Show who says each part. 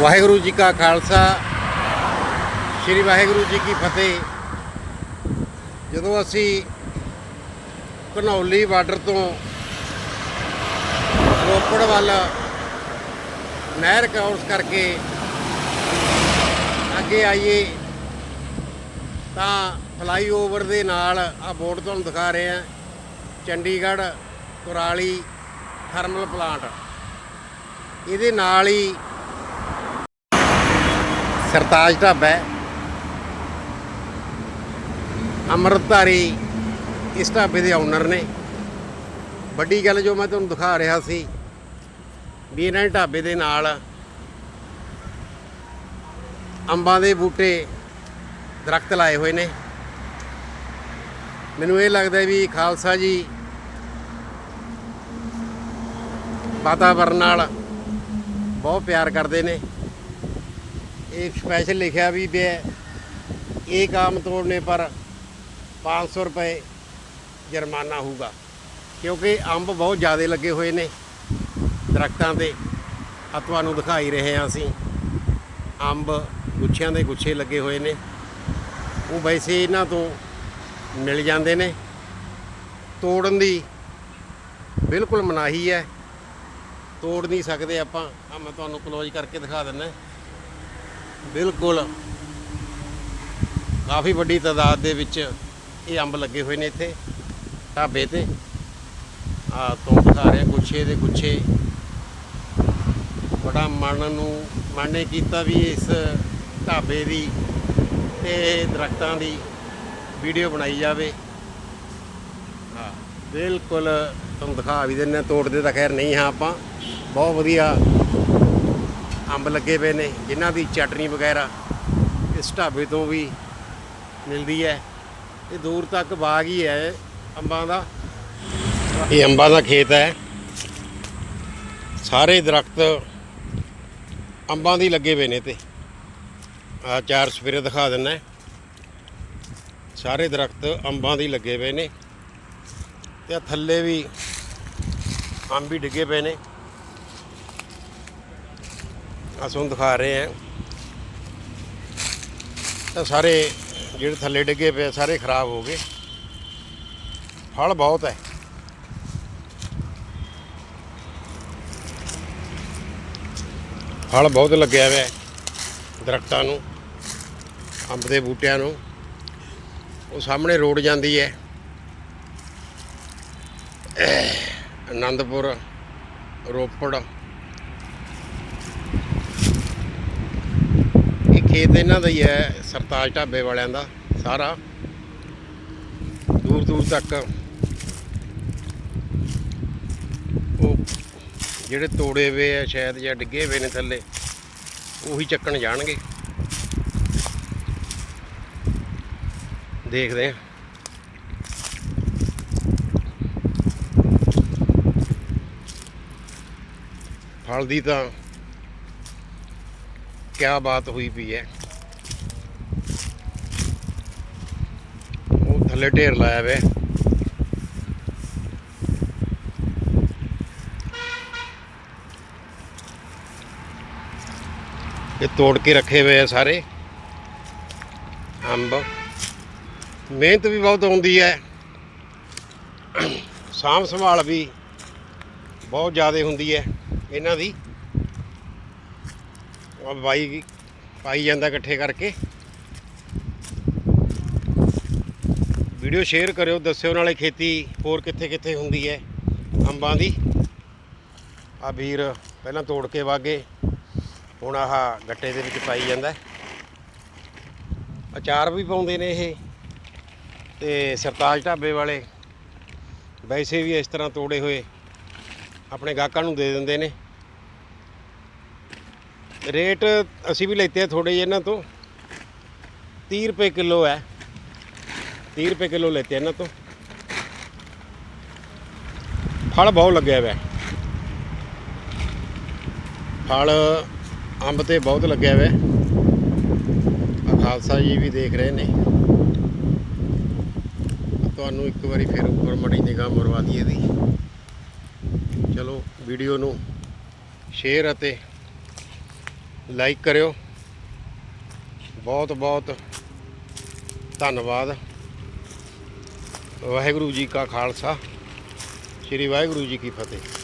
Speaker 1: ਵਾਹਿਗੁਰੂ ਜੀ ਕਾ ਖਾਲਸਾ, ਸ੍ਰੀ ਵਾਹਿਗੁਰੂ ਜੀ ਕੀ ਫਤਿਹ। ਜਦੋਂ ਅਸੀਂ ਘਨੌਲੀ ਬਾਰਡਰ ਤੋਂ ਰੋਪੜ ਵੱਲ ਨਹਿਰ ਕ੍ਰਾਸ ਕਰਕੇ ਅੱਗੇ ਆਈਏ, ਤਾਂ ਫਲਾਈਓਵਰ ਦੇ ਨਾਲ ਆ ਬੋਰਡ ਤੁਹਾਨੂੰ ਦਿਖਾ ਰਹੇ ਆ ਚੰਡੀਗੜ੍ਹ, ਕੁਰਾਲੀ ਥਰਮਲ ਪਲਾਂਟ। ਇਹਦੇ ਨਾਲ ਹੀ ਸਰਤਾਜ ਢਾਬਾ ਹੈ। ਅੰਮ੍ਰਿਤਧਾਰੀ ਇਸ ਢਾਬੇ ਦੇ ਓਨਰ ਨੇ। ਵੱਡੀ ਗੱਲ ਜੋ ਮੈਂ ਤੁਹਾਨੂੰ ਦਿਖਾ ਰਿਹਾ ਸੀ ਵੀ ਇਹਨਾਂ ਦੇ ਢਾਬੇ ਦੇ ਨਾਲ ਅੰਬਾਂ ਦੇ ਬੂਟੇ ਦਰਖਤ ਲਾਏ ਹੋਏ ਨੇ। ਮੈਨੂੰ ਇਹ ਲੱਗਦਾ ਵੀ ਖਾਲਸਾ ਜੀ ਵਾਤਾਵਰਨ ਨਾਲ ਬਹੁਤ ਪਿਆਰ ਕਰਦੇ ਨੇ। ਇਹ ਸਪੈਸ਼ਲ ਲਿਖਿਆ ਵੀ ਬੇ एक आम तोड़ने पर 500 ਰੁਪਏ ਜੁਰਮਾਨਾ ਹੋਊਗਾ ਕਿਉਂਕਿ ਅੰਬ ਬਹੁਤ ਜ਼ਿਆਦਾ ਲੱਗੇ ਹੋਏ ਨੇ ਦਰਖਤਾਂ ਤੇ ਆ ਤੁਹਾਨੂੰ ਦਿਖਾਈ ਰਹੇ ਹਾਂ ਅਸੀਂ ਅੰਬ ਗੁੱਛਿਆਂ ਦੇ ਗੁੱਛੇ ਲੱਗੇ ਹੋਏ ਨੇ ਉਹ ਵੈਸੇ ਇਹਨਾਂ ਤੋਂ ਮਿਲ ਜਾਂਦੇ ਨੇ ਤੋੜਨ ਦੀ ਬਿਲਕੁਲ ਮਨਾਹੀ ਹੈ ਤੋੜ ਨਹੀਂ ਸਕਦੇ ਆਪਾਂ ਆ ਮੈਂ ਤੁਹਾਨੂੰ ਕਲੋਜ਼ ਕਰਕੇ ਦਿਖਾ ਦਿੰਦਾ ਬਿਲਕੁਲ। ਕਾਫੀ ਵੱਡੀ ਤਾਦਾਦ ਦੇ ਵਿੱਚ ਇਹ ਅੰਬ ਲੱਗੇ ਹੋਏ ਨੇ ਇੱਥੇ। ਢਾਬੇ ਤੇ। ਆ ਤੋਂ ਦਿਖਾ ਰਿਹਾ, ਗੁੱਛੇ ਦੇ ਗੁੱਛੇ। ਬੜਾ ਮਨ ਨੂੰ, ਮਨ ਨੇ ਕੀਤਾ ਵੀ ਇਸ ਢਾਬੇ ਦੀ ਤੇ ਦਰਖਤਾਂ ਦੀ ਵੀਡੀਓ ਬਣਾਈ ਜਾਵੇ। ਹਾਂ, ਬਿਲਕੁਲ। ਤੁਹਾਨੂੰ ਦਿਖਾ ਵੀ ਦਿੰਨੇ ਤੋੜਦੇ ਤਾਂ ਖੈਰ ਨਹੀਂ ਹਾਂ ਆਪਾਂ। ਬਹੁਤ ਵਧੀਆ ਅੰਬ ਲੱਗੇ ਪਏ ਨੇ, ਜਿਨ੍ਹਾਂ ਦੀ ਚਟਨੀ ਵਗੈਰਾ ਇਸ ਢਾਬੇ ਤੋਂ ਵੀ ਮਿਲਦੀ ਹੈ। ਇਹ ਦੂਰ ਤੱਕ ਬਾਗ ਹੀ ਹੈ ਅੰਬਾਂ ਦਾ। ਇਹ ਅੰਬਾਂ ਦਾ ਖੇਤ ਹੈ। ਸਾਰੇ ਦਰਖਤ ਅੰਬਾਂ ਦੀ ਲੱਗੇ ਪਏ ਨੇ ਤੇ। ਆ ਚਾਰ ਸਵੇਰੇ ਦਿਖਾ ਦਿੰਨਾ ਸਾਰੇ ਦਰਖਤ ਅੰਬਾਂ ਦੀ ਲੱਗੇ ਪਏ ਨੇ। ਤੇ ਆਹ ਥੱਲੇ ਵੀ ਅੰਬ ਵੀ ਡਿੱਗੇ ਪਏ ਨੇ। ਅਸੀਂ ਤੁਹਾਨੂੰ ਦਿਖਾ ਰਹੇ ਹਾਂ। ਤਾਂ ਸਾਰੇ ਜਿਹੜੇ ਥੱਲੇ ਡਿੱਗੇ ਪਏ ਸਾਰੇ ਖਰਾਬ ਹੋ ਗਏ। ਫਲ ਬਹੁਤ ਹੈ। ਫਲ ਬਹੁਤ ਲੱਗਿਆ ਹੋਇਆ ਹੈ ਦਰਖਤਾਂ ਨੂੰ, ਅੰਬ ਦੇ ਬੂਟਿਆਂ ਨੂੰ। ਉਹ ਸਾਹਮਣੇ ਰੋਡ ਜਾਂਦੀ ਹੈ। ਆਨੰਦਪੁਰ ਰੋਪੜ ਇਹ ਖੇਤ ਇਹਨਾਂ ਦਾ ਹੀ ਹੈ, ਸਰਤਾਜ ਢਾਬੇ ਵਾਲਿਆਂ ਦਾ ਸਾਰਾ। ਦੂਰ ਦੂਰ ਤੱਕ। ਉਹ ਜਿਹੜੇ ਤੋੜੇ ਹੋਏ ਆ ਸ਼ਾਇਦ ਜਾਂ ਡਿੱਗੇ ਹੋਏ ਨੇ ਥੱਲੇ, ਉਹੀ ਚੱਕਣ ਜਾਣਗੇ। ਦੇਖਦੇ ਆ ਫਲ ਦੀ ਤਾਂ ਕਿਆ ਬਾਤ ਹੋਈ ਪਈ ਹੈ। ਉਹ ਥੱਲੇ ਢੇਰ ਲਾਇਆ ਵੇ। ਇਹ ਤੋੜ ਕੇ ਰੱਖੇ ਹੋਏ ਆ ਸਾਰੇ। ਅੰਬ। ਮਿਹਨਤ ਵੀ ਬਹੁਤ ਆਉਂਦੀ ਹੈ। ਸਾਂਭ ਸੰਭਾਲ ਵੀ ਬਹੁਤ ਜ਼ਿਆਦਾ ਹੁੰਦੀ ਹੈ। ਇਹਨਾਂ ਦੀ ਬਾਈ ਪਾਈ ਜਾਂਦਾ ਇਕੱਠੇ ਕਰਕੇ। ਵੀਡੀਓ ਸ਼ੇਅਰ ਕਰਿਓ, ਦੱਸਿਓ ਨਾਲੇ ਖੇਤੀ ਹੋਰ ਕਿੱਥੇ ਕਿੱਥੇ ਹੁੰਦੀ ਹੈ ਅੰਬਾਂ ਦੀ। ਆ ਵੀਰ ਪਹਿਲਾਂ ਤੋੜ ਕੇ ਵਾਗੇ, ਹੁਣ ਆਹ ਗੱਟੇ ਦੇ ਵਿੱਚ ਪਾਈ ਜਾਂਦਾ। ਅਚਾਰ ਵੀ ਪਾਉਂਦੇ ਨੇ ਇਹ, ਤੇ ਸਰਤਾਜ ਢਾਬੇ ਵਾਲੇ ਵੈਸੇ ਵੀ ਇਸ ਤਰ੍ਹਾਂ ਤੋੜੇ ਹੋਏ, ਆਪਣੇ ਗਾਹਕਾਂ ਨੂੰ ਦੇ ਦਿੰਦੇ ਨੇ। ਰੇਟ ਅਸੀਂ ਵੀ ਲੈਤੇ ਆ ਥੋੜੇ ਜਿਹੇ ਇਹਨਾਂ ਤੋਂ। 30 ਰੁਪਏ ਕਿਲੋ ਹੈ। 30 ਰੁਪਏ ਕਿਲੋ ਲੈਤੇ ਇਹਨਾਂ ਤੋਂ। ਫਲ ਬਹੁਤ ਲੱਗਿਆ ਹੋਇਆ ਫਲ, ਅੰਬ ਤੇ ਬਹੁਤ ਲੱਗਿਆ ਹੋਇਆ ਖਾਲਸਾ ਜੀ ਵੀ ਦੇਖ ਰਹੇ ਨੇ। ਤੁਹਾਨੂੰ ਇੱਕ ਵਾਰੀ ਫਿਰ ਉੱਪਰ ਮੜੀ ਨਿਗਾਹ ਮਰਵਾ ਦਈਏ ਦੀ ਚਲੋ, ਵੀਡੀਓ ਨੂੰ ਸ਼ੇਅਰ ਅਤੇ ਲਾਈਕ ਕਰਿਓ। ਬਹੁਤ ਬਹੁਤ ਧੰਨਵਾਦ। ਵਾਹਿਗੁਰੂ ਜੀ ਕਾ ਖਾਲਸਾ ਸ੍ਰੀ ਵਾਹਿਗੁਰੂ ਜੀ ਕੀ ਫਤਿਹ।